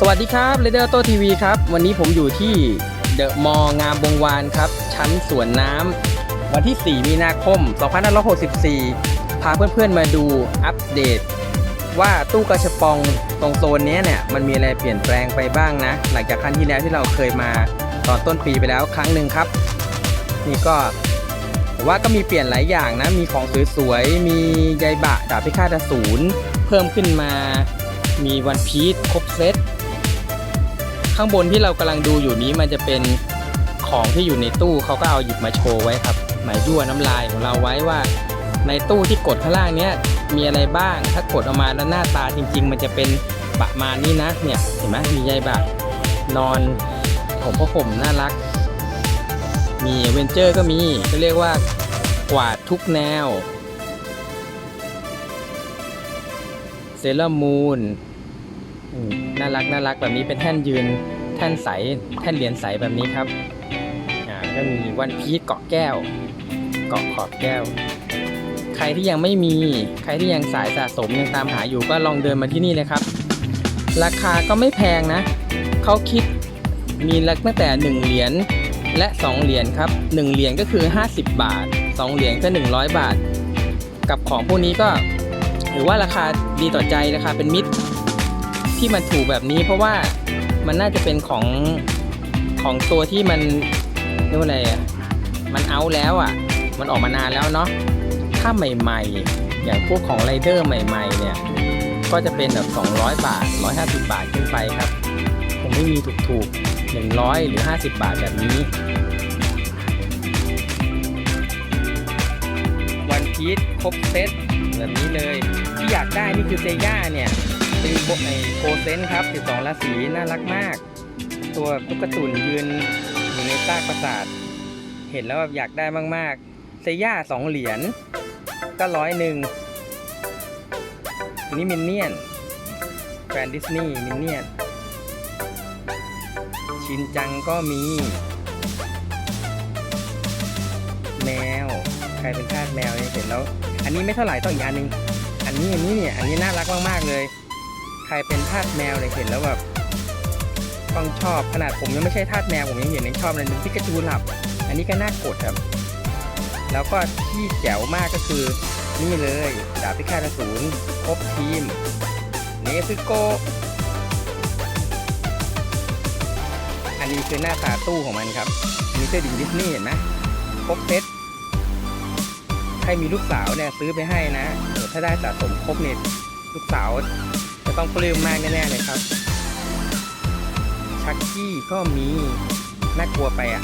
สวัสดีครับเรเดอร์โตทีวีครับ วันนี้ผมอยู่ที่เดอะมองามวงวานครับ ชั้นสวนน้ำวันที่ 4 มีนาคม 2564 พาเพื่อนๆมาดูอัปเดต ว่าตู้กระชปองตรงโซนนี้เนี่ย มันมีอะไรเปลี่ยนแปลงไปบ้างนะ หลังจากครั้งที่แล้วที่เราเคยมาตอนต้นปีไปแล้วครั้งหนึ่งครับ นี่ก็ว่าก็มีเปลี่ยนหลายอย่างนะ มีของสวยๆ มีใยบะดาบพิฆาตอสูรเพิ่มขึ้นมา มีวันพีชครบเซต ข้างบนที่เรากำลังดูอยู่นี้มันจะเป็นของที่อยู่ในตู้เขาก็เอาหยิบมาโชว์ไว้ครับ หมายยั่วน้ำลายของเราไว้ว่า ในตู้ที่กดข้างล่างเนี้ยมีอะไรบ้าง ถ้ากดออกมาแล้วหน้าตาจริง ๆ มันจะเป็นประมาณนี้นะ เนี่ยเห็นไหมมีใยบะนอนผมผ้าห่มน่ารัก มีเวนเจอร์ก็มีก็เรียกว่ากวาดทุกแนว เซเลอร์มูน น่ารักน่ารักแบบนี้เป็นแท่นยืน แท่นใส แท่นเหรียญใสแบบนี้ครับอ่าก็มีวันพีชเกาะแก้ว เกาะขอบแก้ว ใครที่ยังไม่มี ใครที่ยังสายสะสมยังตามหาอยู่ก็ลองเดินมาที่นี่เลยครับ ราคาก็ไม่แพงนะ เขาคิดมีตั้งแต่ 1 เหรียญและ 2 เหรียญครับ 1 เหรียญก็คือ 50 บาท 2 เหรียญก็ 100 บาท กับของพวกนี้ก็ถือว่าราคาดีต่อใจราคาเป็นมิตร ที่มันถูกแบบนี้ เพราะว่ามันน่าจะเป็นของของตัวที่มันเรียกว่าอะไรอะมันเอาแล้วอะ มันออกมานานแล้วเนาะถ้าใหม่ๆ อย่างพวกของไรเดอร์ใหม่ ๆ เนี่ย ก็จะเป็นแบบ 200 บาท 150 บาทขึ้นไปครับคงไม่มีถูกๆ 100 หรือ 50 บาทแบบนี้ วันพีชครบเซตแบบนี้เลย ที่อยากได้นี่คือเซย่าเนี่ย เป็นโบไอโกเซนครับ 12ราศีน่ารักมาก ตัวตุ๊กตุนยืนอยู่ในซากปราสาท เห็นแล้วแบบอยากได้มากๆเซย่าสองเหรียญก็ร้อยหนึ่งนนี้มินเนี่ยนแฟนดิสนีย์มินเนี่ยนชินจังก็มี แมว ใครเป็นทาสแมวเนี่ยเห็นแล้ว อันนี้ไม่เท่าไหร่ต้องอีกอันหนึง อันนี้อันนี้เนี่ย อันนี้น่ารักมาก ๆ เลย ใครเป็นทาสแมวเลยเห็นแล้วแบบต้องชอบขนาดผมยังไม่ใช่ทาสแมวผมยังเห็นยังชอบเลยนึงพิกาจูหลับ อันนี้ก็น่ากดครับ แล้วก็ที่แจ๋วมากก็คือ นี่เลยดาบพิฆาตอสูรครบทีมเนซึโกอันนี้คือหน้าตาตู้ของมันครับอันนี้เสื้อดิงดิสนีย์เห็นไหมครบเซตใครมีลูกสาวเนี่ยซื้อไปให้นะ ถ้าได้สะสมครบเนี่ยลูกสาว ต้องปลื้มมากแน่ๆเลยครับ ชักกี้ก็มีน่ากลัวไปอะ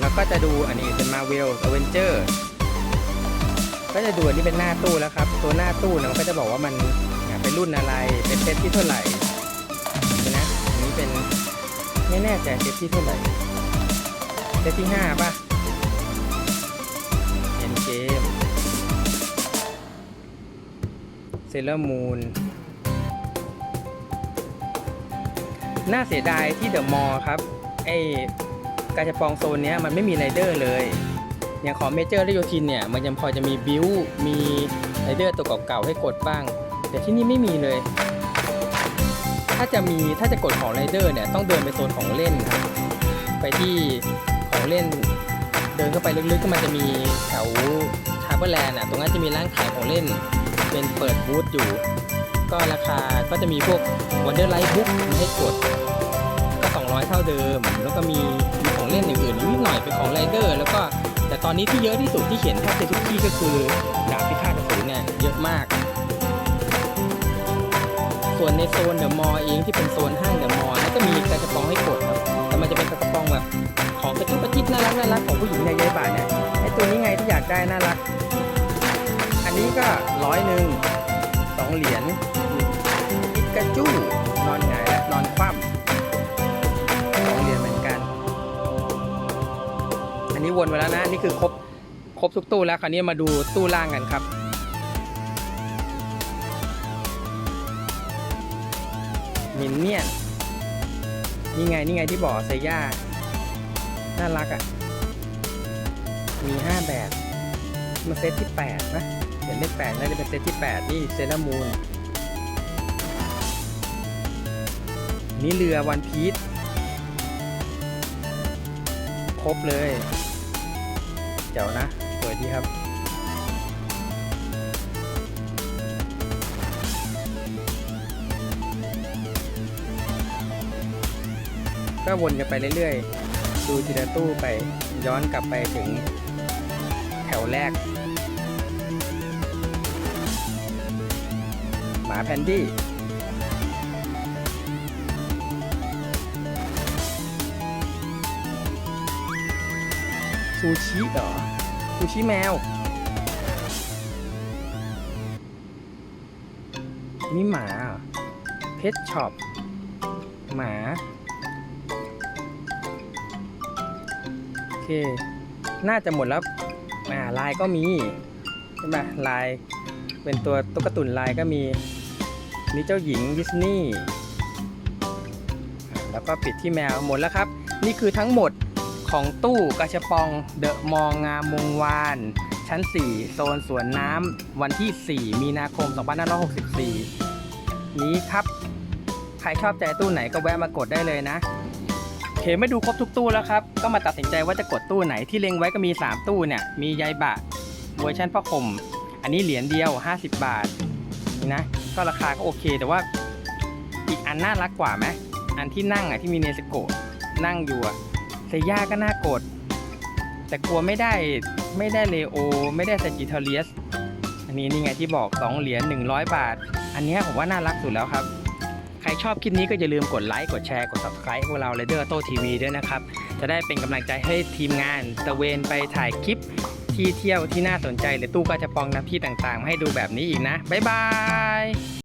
เราก็จะดูอันนี้เป็น Marvel Avenger ก็จะดูอันนี้เป็นหน้าตู้แล้วครับ ตัวหน้าตู้เนี่ยมันก็จะบอกว่ามันเนี่ยเป็นรุ่นอะไร เป็นเซตที่เท่าไหร่นะอันนี้เป็นไม่แน่ใจเซตที่เท่าไหร่เซตที่ห้าป่ะ เซเลอร์มูนน่าเสียดายที่เดอะมอลล์ครับ ไอกาจะปองโซนเนี้ยมันไม่มีไรเดอร์เลย อย่างของเมเจอร์และโยทินเนี่ย มันยังพอจะมีบิวมีไรเดอร์ตัวเก่าๆให้กดบ้าง แต่ที่นี่ไม่มีเลย ถ้าจะมีถ้าจะกดของไรเดอร์เนี่ย ต้องเดินไปโซนของเล่นครับ ไปที่ของเล่น เดินเข้าไปลึกๆก็มันจะมีแถวชาร์เปอร์แลนด์อะตรงนั้นจะมีร้านขายของเล่น เป็นเปิดบูธอยู่ ก็ราคาก็จะมีพวกวันเดอร์ไลท์บุ๊กให้กด ก็ 200 เท่าเดิม แล้วก็มีมีของเล่นอื่นๆนิดหน่อยเป็นของไรเดอร์แล้วก็แต่ตอนนี้ที่เยอะที่สุดที่เขียนแทบจะทุกที่ก็คือดาบพิฆาตอสูรเนี่ยเยอะมาก ส่วนในโซนเดอะมอลล์เองที่เป็นโซนห้างเดอะมอลล์ก็มีกระป๋องให้กดครับแต่มันจะเป็นกระป๋องแบบของกระจุกกระจิกน่ารักน่ารักของผู้หญิงในยายบ่าเนี่ยไอตัวนี้ไงที่อยากได้น่ารัก นนี้ก็ร้อยหนึ่งสองเหรียญพิกาจูนอนหงายและนอนคว่ำสองเหรียญเหมือนกัน อันนี้วนไปแล้วนะ นี่คือครบครบทุกตู้แล้วคราวนี้มาดูตู้ล่างกันครับมินเนี่ยนนี่ไงนี่ไงที่บอกเซย่าน่ารักอะ่ะ มีห้าแบบ มาเซตที่แปดนะ นเลขแปดน่าจะเป็นเซตที่แปดนี่เซเลมูนนี่เรือวันพีชครบเลย เจ๋วนะสวยดีครับ ก็วนกันไปเรื่อยๆ ดูทีละตู้ไปย้อนกลับไปถึงแถวแรก มาแพนดี้ซูชิเหรอซูชิแมวนี่หมา เพชช็อป หมา โอเค น่าจะหมดแล้วอ่าลายก็มี ใช่ไหมลายเป็นตัวตุ๊กตุนลายก็มี นี่เจ้าหญิงดิสนีย์อ่แล้วก็ปิดที่แมวหมดแล้วครับ นี่คือทั้งหมดของตู้กระชบปองเดอะมองงามวงวาน ชั้น 4 โซนสวนน้ำวันที่ 4 มีนาคม 2564 นี้ครับ ใครชอบใจตู้ไหนก็แวะมากดได้เลยนะเคไม่ดูครบทุกตู้แล้วครับ ก็มาตัดสินใจว่าจะกดตู้ไหนที่เล็งไว้ก็มี 3 ตู้เนี่ย มียายบะเวอร์ชันพ่อคม อันนี้เหรียญเดียว 50 บาทนะ ก็ราคาก็โอเค แต่ว่าอีกอันน่ารักกว่าไหมอันที่นั่งอะที่มีเนสโกะนั่งอยู่อะเซย่าก็น่ากด แต่กลัวไม่ได้ไม่ได้เลโอ ไม่ได้สจิทอเลียสอันนี้นี่ไงที่บอก 2 เหรียญ100 บาท อันนี้ผมว่าน่ารักสุดแล้วครับ ใครชอบคลิปนี้ก็อย่าลืมกดไลค์กดแชร์กด subscribe พวกเรา r a d e r โต้ทีวีด้วยนะครับ จะได้เป็นกำลังใจให้ทีมงานตะเวนไปถ่ายคลิป ที่เที่ยวที่น่าสนใจหรือตู้กระจะปองน้ำที่ต่างๆ ให้ดูแบบนี้อีกนะ บ๊ายบาย